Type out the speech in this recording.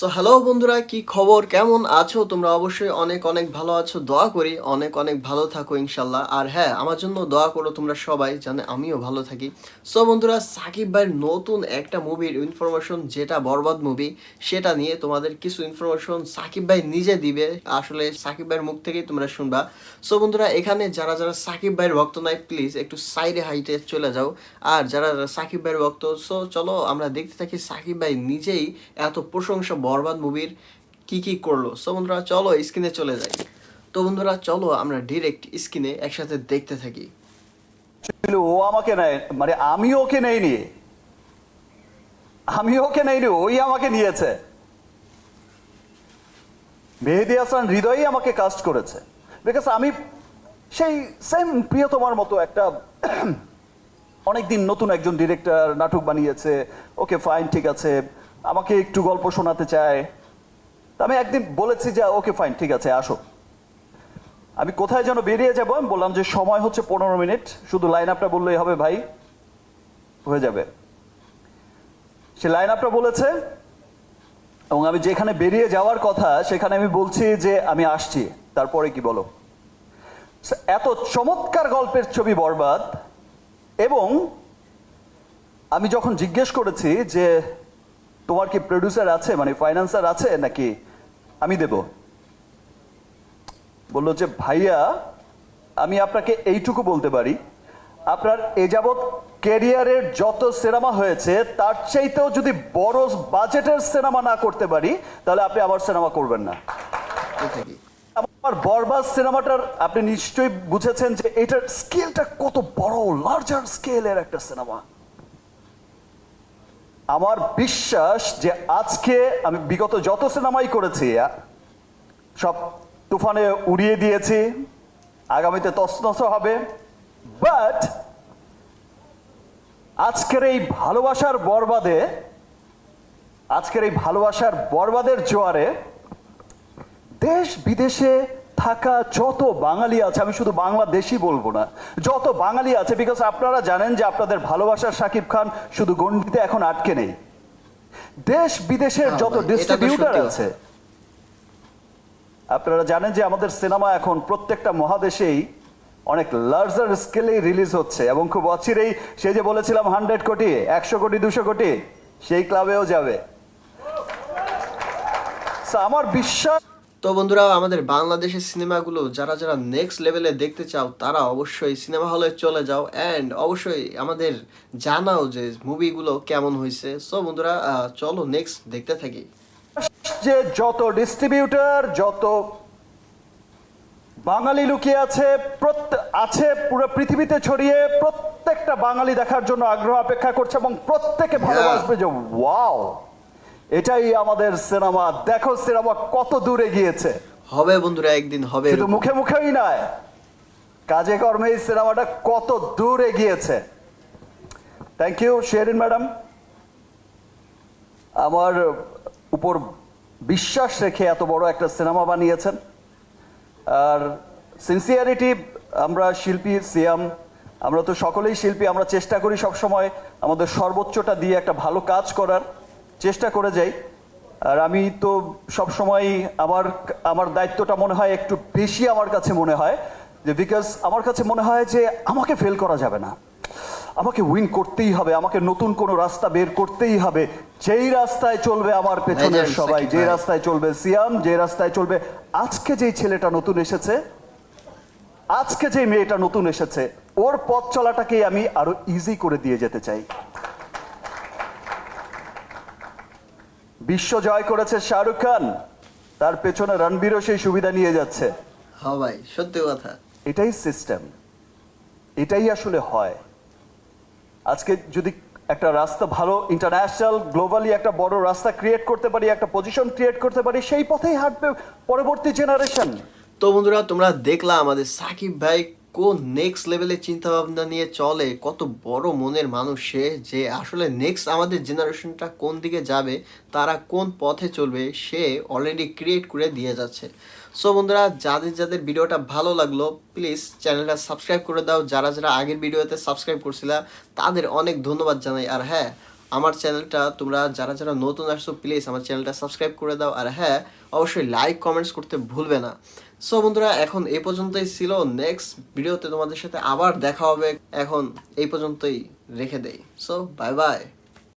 So hello বন্ধুরা, কি খবর? কেমন আছো? তোমরা অবশ্যই অনেক অনেক ভালো আছো। দোয়া করি, অনেক অনেক ভালো থাকো ইনশাল্লাহ আর হ্যাঁ আমার জন্য দোয়া করো তোমরা সবাই, জানে আমিও ভালো থাকি। সো বন্ধুরা, সাকিব ভাইয়ের নতুন একটা মুভির ইনফরমেশন যেটা বরবাদ মুভি সেটা নিয়ে তোমাদের কিছু ইনফরমেশন সাকিব ভাই নিজে দিবে। আসলে সাকিব ভাইয়ের মুখ থেকেই তোমরা শুনবা। সো বন্ধুরা, এখানে যারা যারা সাকিব ভাইয়ের ভক্ত নাই প্লিজ একটু সাইডে হাইটে চলে যাও। আর যারা যারা সাকিব ভাইয়ের ভক্ত সো চলো আমরা দেখতে থাকি সাকিব ভাই নিজেই এত প্রশংসা বরবাদ মুভির কি কি করল? সো বন্ধুরা, চলো স্ক্রিনে চলে যাই। তো বন্ধুরা, চলো আমরা ডিরেক্ট স্ক্রিনে একসাথে দেখতে থাকি। ও আমাকে নেয় মানে আমি ওকে নেইনি। আমি ওকে নেইনি, ওই আমাকে নিয়েছে। মেহেদি হাসান হৃদয়ই আমাকে কাস্ট করেছে। বিকজ আমি সেই সেম প্রিয়তমার মতো একটা অনেকদিন নতুন একজন ডিরেক্টর নাটক বানিয়েছে। ওকে ফাইন ঠিক আছে। আমাকে একটু গল্প শোনাতে চায়। আমি একদিন বলেছি যে, ওকে ফাইন ঠিক আছে, আসো। আমি কোথায় যেন বেরিয়ে যাব? আমি বললাম যে, সময় হচ্ছে পনেরো মিনিট। শুধু লাইন আপটা বললেই হবে, ভাই। হয়ে যাবে। সে লাইন আপটা বলেছে, এবং আমি যেখানে বেরিয়ে যাওয়ার কথা, সেখানে আমি বলছি যে, আমি আসছি। তারপরে কি বলো? এত চমৎকার গল্পের ছবি বরবাদ, এবং আমি যখন জিজ্ঞেস করেছি যে তোমার কি প্রডিউসার আছে? মানে ফাইন্যান্সার আছে নাকি? আমি দেবো। বলল যে, ভাইয়া, আমি আপনাকে এইটুকু বলতে পারি। আপনার এ যাবৎ ক্যারিয়ারের যত সিনেমা হয়েছে, তার চাইতেও যদি বড় বাজেটের সিনেমা না করতে পারি, তাহলে আপনি আমার সিনেমা করবেন না। আমার বরবাদ সিনেমাটার আপনি নিশ্চয়ই বুঝেছেন যে, এটার স্কেলটা কত বড় লার্জার স্কেলের একটা সিনেমা। আমার বিশ্বাস যে আজকে আমি বিগত যত সিনেমাই করেছি, সব তুফানে উড়িয়ে দিয়েছি, আগামীতে তসনস হবে। বাট আজকের এই ভালোবাসার বরবাদে, আজকের এই ভালোবাসার বরবাদের জোয়ারে দেশ বিদেশে থাকা যত বাঙালি আছে আমি শুধু বাংলাদেশি বলব না যত বাঙালি আছে বিকজ আপনারা জানেন যে আপনাদের ভালোবাসার সাকিব খান শুধু গণ্ডিতে এখন আটকে নেই। দেশ বিদেশের হ্যাঁ যত ডিস্ট্রিবিউটার আছে আপনারা জানেন যে আমাদের সিনেমা এখন প্রত্যেকটা মহাদেশেই অনেক লার্জার স্কেলেই রিলিজ হচ্ছে এবং খুব অচিরেই সে যে বলেছিলাম হান্ড্রেড কোটি একশো কোটি দুশো কোটি সেই ক্লাবেও যাবে। আমার বিশ্বাস তো বন্ধুরা আমাদের বাংলাদেশের সিনেমাগুলো যারা যারা নেক্সট লেভেলে দেখতে চাও তারা অবশ্যই সিনেমা হলে চলে যাও অ্যান্ড অবশ্যই আমাদের জানাও যে মুভিগুলো কেমন হয়েছে। সো বন্ধুরা চলো নেক্সট দেখতে থাকি। যে যত ডিস্ট্রিবিউটর যত বাঙালি লুকিয়ে আছে আছে পুরো পৃথিবীতে ছড়িয়ে প্রত্যেকটা বাঙালি দেখার জন্য আগ্রহ অপেক্ষা করছে এবং প্রত্যেকে ভালোবাসবে যে ওয়াও এটাই আমাদের সিনেমা। দেখো সিনেমা কত দূরে গিয়েছে। হবে বন্ধুরা একদিন হবে শুধু মুখে মুখেই নয় কাজে কর্মে এই সিনেমাটা কত দূরে গিয়েছে। থ্যাংক ইউ শেরিন ম্যাডাম আমার উপর বিশ্বাস রেখে এত বড় একটা সিনেমা বানিয়েছেন। আর সিনসিয়ারিটি আমরা শিল্পী সিয়াম আমরা তো সকলেই শিল্পী আমরা চেষ্টা করি সব সময় আমাদের সর্বোচ্চটা দিয়ে একটা ভালো কাজ করার। চেষ্টা করে যাই। আর আমি তো সব সময় আমার আমার দায়িত্বটা মনে হয় একটু বেশি আমার কাছে মনে হয় যে বিকজ আমার কাছে মনে হয় যে আমাকে ফেল করা যাবে না। আমাকে উইন করতেই হবে আমাকে নতুন কোনো রাস্তা বের করতেই হবে। যেই রাস্তায় চলবে আমার পেছনের সবাই যে রাস্তায় চলবে সিয়াম যে রাস্তায় চলবে আজকে যেই ছেলেটা নতুন এসেছে আজকে যে মেয়েটা নতুন এসেছে ওর পথ চলাটাকে আমি আরও ইজি করে দিয়ে যেতে চাই। বিশ্ব জয় করেছে শাহরুখ খান। তার পেছনে রণবীরও সেই সুবিধা নিয়ে যাচ্ছে। হ্যাঁ ভাই সত্যি কথা। এটাই সিস্টেম এটাই আসলে হয়। আজকে যদি একটা রাস্তা ভালো ইন্টারন্যাশনাল গ্লোবালি একটা বড় রাস্তা ক্রিয়েট করতে পারি একটা পজিশন ক্রিয়েট করতে পারি সেই পথেই হাঁটবে পরবর্তী জেনারেশন তো বন্ধুরা তোমরা দেখলা আমাদের সাকিব ভাই কোন নেক্সট লেভেলে চিন্তা ভাবনা নিয়ে চলে, কত বড় মনের মানুষ সে যে আসলে নেক্সট আমাদের জেনারেশনটা কোন দিকে যাবে, তারা কোন পথে চলবে, সে অলরেডি ক্রিয়েট করে দিয়ে যাচ্ছে। সো বন্ধুরা, যাদের যাদের ভিডিওটা ভালো লাগল প্লিজ চ্যানেলটা সাবস্ক্রাইব করে দাও। যারা যারা আগের ভিডিওতে সাবস্ক্রাইব করছিলা, তাদের অনেক ধন্যবাদ জানাই। আর হ্যাঁ আমার চ্যানেলটা তোমরা যারা যারা নতুন আসছো প্লিজ আমার চ্যানেলটা সাবস্ক্রাইব করে দাও। আর হ্যাঁ অবশ্যই লাইক কমেন্টস করতে ভুলবে না। সো বন্ধুরা, এখন এই পর্যন্তই ছিল। নেক্সট ভিডিওতে তোমাদের সাথে আবার দেখা হবে। এখন এই পর্যন্তই রেখে দেই। So bye bye